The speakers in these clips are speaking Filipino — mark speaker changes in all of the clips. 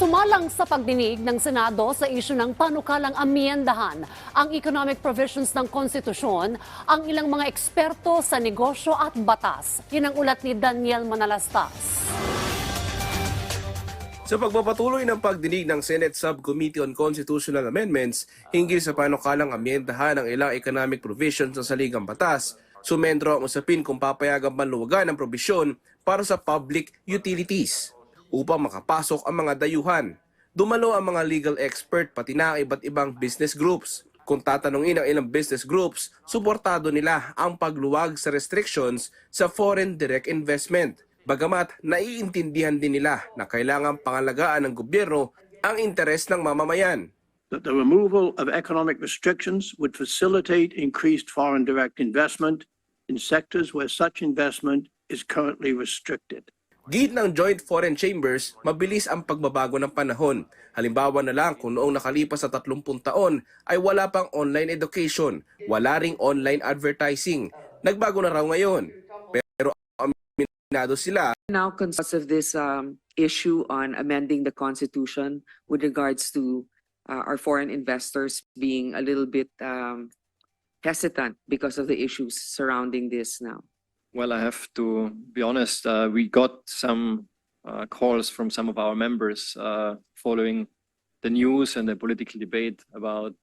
Speaker 1: Sumalang sa pagdinig ng Senado sa isyu ng panukalang amyendahan ang economic provisions ng konstitusyon ang ilang mga eksperto sa negosyo at batas. Yan ang ulat ni Daniel Manalastas.
Speaker 2: Sa pagpapatuloy ng pagdinig ng Senate Subcommittee on Constitutional Amendments hinggil sa panukalang amyendahan ng ilang economic provisions ng saligang batas, sumendro ang usapin kung papayagang panluwagan ng probisyon para sa public utilities upang makapasok ang mga dayuhan. Dumalo ang mga legal expert pati na ang iba't ibang business groups. Kung tatanungin ng ilang business groups, suportado nila ang pagluwag sa restrictions sa foreign direct investment. Bagamat naiintindihan din nila na kailangan pangalagaan ng gobyerno ang interes ng mamamayan.
Speaker 3: that the removal of economic restrictions would facilitate increased foreign direct investment in sectors where such investment is currently restricted.
Speaker 2: Git ng Joint Foreign Chambers, mabilis ang pagbabago ng panahon. Halimbawa na lang kung noong nakalipas sa 30 taon ay wala pang online education, wala ring online advertising. Nagbago na raw ngayon. Pero aminado sila
Speaker 4: now because of this um, issue on amending the constitution with regards to uh, our foreign investors being a little bit um, hesitant because of the issues surrounding this now.
Speaker 5: Well, I have to be honest, uh, we got some uh, calls from some of our members uh, following the news and the political debate about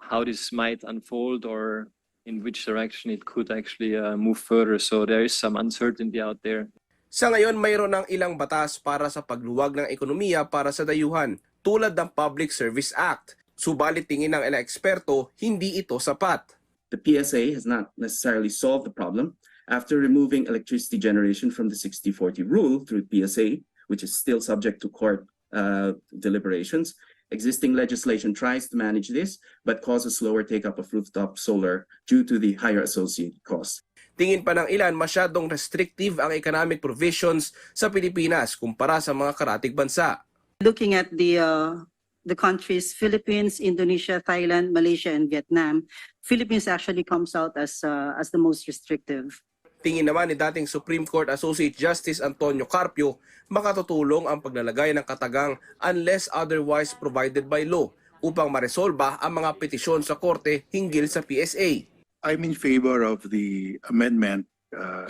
Speaker 5: how this might unfold or in which direction it could actually uh, move further. So there is some uncertainty out there.
Speaker 2: Sa ngayon, mayroon ng ilang batas para sa pagluwag ng ekonomiya para sa dayuhan, tulad ng Public Service Act. Subalit tingin ng ilang eksperto, hindi ito sapat.
Speaker 6: The PSA has not necessarily solved the problem. After removing electricity generation from the 60-40 rule through PSA, which is still subject to court uh, deliberations, existing legislation tries to manage this, but causes slower take-up of rooftop solar due to the higher associated costs.
Speaker 2: Tingin pa ng ilan masyadong restrictive ang economic provisions sa Pilipinas kumpara sa mga karatig bansa.
Speaker 7: looking at the uh, the countries Philippines, Indonesia, Thailand, Malaysia, and Vietnam, Philippines actually comes out as uh, as the most restrictive.
Speaker 2: Tingin naman ni dating Supreme Court Associate Justice Antonio Carpio, makatutulong ang paglalagay ng katagang unless otherwise provided by law upang maresolba ang mga petisyon sa korte hinggil sa PSA.
Speaker 3: I'm in favor of the amendment uh,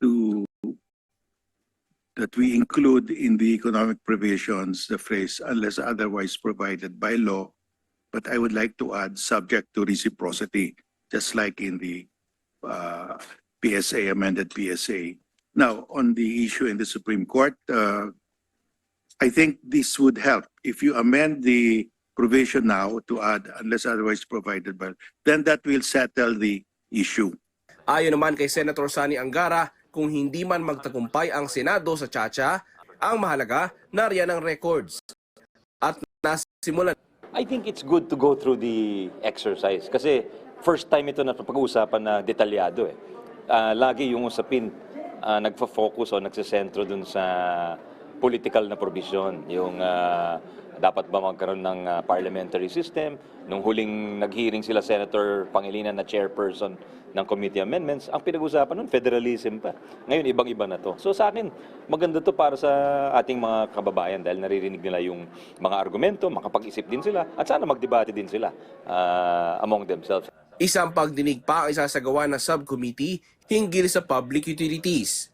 Speaker 3: to that we include in the economic provisions the phrase unless otherwise provided by law. But I would like to add subject to reciprocity, just like in the uh, PSA, amended PSA. Now, on the issue in the Supreme Court, uh, I think this would help. If you amend the provision now to add unless otherwise provided by, then that will settle the issue.
Speaker 2: Ayon naman kay Senator Sani Angara, kung hindi man magtagumpay ang Senado sa Chacha, ang mahalaga nariyan ang records. At nasimulan
Speaker 8: I think it's good to go through the exercise kasi first time ito na pag-uusapan na detalyado eh. Ah, lagi yung usapin uh, nagfo-focus o nagsisentro dun sa political na provision. Yung ah, dapat ba magkaroon ng ah, parliamentary system. Nung huling nag-hearing sila Senator Pangilinan na chairperson ng committee amendments, ang pinag-usapan nun, federalism pa. Ngayon, ibang-iba na to. So sa akin, maganda to para sa ating mga kababayan dahil naririnig nila yung mga argumento, makapag-isip din sila, at sana magdebate din sila ah, among themselves.
Speaker 2: Isang pagdinig pa ang isasagawa ng subcommittee hinggil sa public utilities.